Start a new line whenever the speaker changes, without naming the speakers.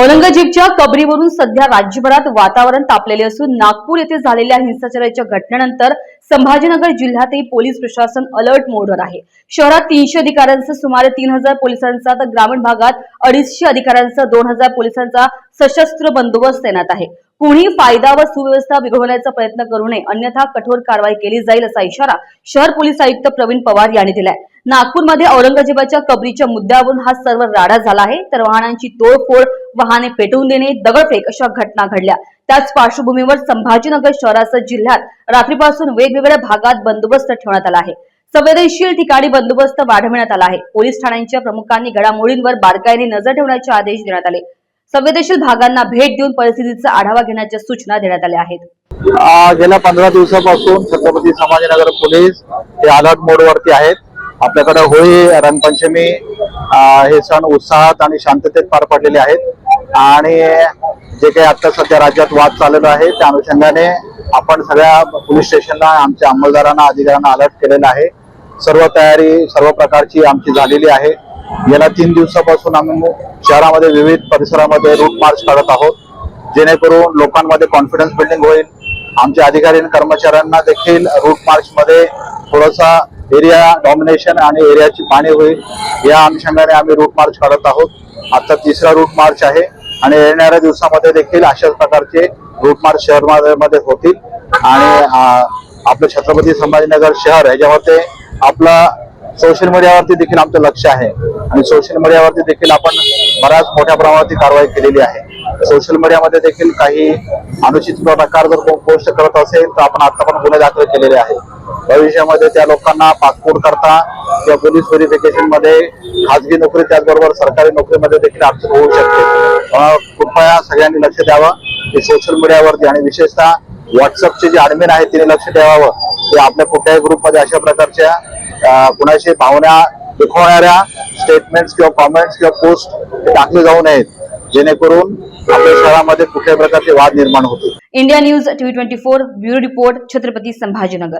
औरंगजेबच्या कबरीवरून सध्या राज्यभरात वातावरण तापलेले असून नागपूर येथे झालेल्या हिंसाचाराच्या घटनेनंतर संभाजीनगर जिल्ह्यातही पोलीस प्रशासन अलर्ट मोडवर आहे. शहरात तीनशे अधिकाऱ्यांसह सुमारे तीन हजार पोलिसांचा तर ग्रामीण भागात अडीचशे अधिकाऱ्यांसह दोन हजार पोलिसांचा सशस्त्र बंदोबस्त तैनात आहे. कुणी फायदा व सुव्यवस्था बिघडवण्याचा प्रयत्न करू नये अन्यथा कठोर कारवाई केली जाईल असा इशारा शहर पोलीस आयुक्त प्रवीण पवार यांनी दिलाय. नागपूरमध्ये औरंगजेबाच्या कबरीच्या मुद्द्यावरून हा सर्व राडा झाला आहे. तर वाहनांची तोडफोड वाहने पेटवून देणे दगडफेक अशा घटना घडल्या. त्याच पार्श्वभूमीवर संभाजीनगर शहरासह जिल्ह्यात रात्रीपासून वेगवेगळ्या भागात बंदोबस्त ठेवण्यात आला आहे. संवेदनशील ठिकाणी बंदोबस्त वाढवण्यात आला आहे. पोलीस ठाण्यांच्या प्रमुखांनी घडामोडींवर बारकाईने नजर ठेवण्याचे आदेश देण्यात आले. संवेदनशील भागांना भेट देऊन परिस्थितीचा आढावा घेण्याच्या सूचना देण्यात आल्या आहेत.
गेल्या पंधरा दिवसापासून छत्रपती संभाजीनगर पोलीस हे अलर्ट मोड वरती आहेत. आपल्याकडे होळी रंगपंचमी हे सण उत्साहात आणि शांततेत पार पडलेले आहेत. आणि जे काही आता सध्या राज्यात वाद चाललेला आहे त्या अनुषंगाने आपण सगळ्या पोलीस स्टेशनला आमच्या अंमलदारांना अधिकाऱ्यांना अलर्ट केलेला आहे. सर्व तयारी सर्व प्रकारची आमची झालेली आहे. गेल्या तीन दिवसापासून आम्ही शहरामध्ये विविध परिसरामध्ये रूट मार्च काढत आहोत. जेणेकरून लोकांमध्ये कॉन्फिडन्स बिल्डिंग होईल. आमच्या अधिकारी आणि कर्मचाऱ्यांना देखील रूट मार्चमध्ये थोडासा एरिया डॉमिनेशन आणि एरियाची पाणी होईल. या अनुषंगाने आम्ही रूट मार्च काढत आहोत. आता तिसरा रूट मार्च आहे आणि येणाऱ्या दिवसामध्ये देखील अशाच प्रकारचे रूट मार्च शहरमध्ये होतील. आणि आपलं छत्रपती संभाजीनगर शहर याच्यामध्ये आपला सोशल मीडियावरती देखील आमचं लक्ष आहे. आणि सोशल मीडियावरती देखील आपण बऱ्याच मोठ्या प्रमाणात कारवाई केलेली आहे. सोशल मीडियामध्ये देखील काही अनुचित प्रकार जर कोण पोस्ट करत असेल तर आपण आता पण गुन्हे दाखल केलेले आहे भविष्यामध्ये त्या लोकांना पासपोर्ट करता किंवा पोलीस व्हेरिफिकेशनमध्ये खाजगी नोकरी त्याचबरोबर सरकारी नोकरीमध्ये देखील अडचण होऊ शकते. कृपया सगळ्यांनी लक्ष द्यावं. की सोशल मीडियावरती आणि विशेषतः व्हॉट्सअपचे जे ॲडमिन आहेत तिने लक्ष ठेवावं. की आपल्या कुठल्याही ग्रुपमध्ये अशा प्रकारच्या कुणाशी भावना दुखवणाऱ्या स्टेटमेंट्स किंवा कॉमेंट्स किंवा पोस्ट टाकले जाऊ नयेत. जेणेकरून आपल्या शहरामध्ये कुठल्याही प्रकारचे वाद निर्माण होते
India news TV twenty four bureau report Chhatrapati Sambhajinagar.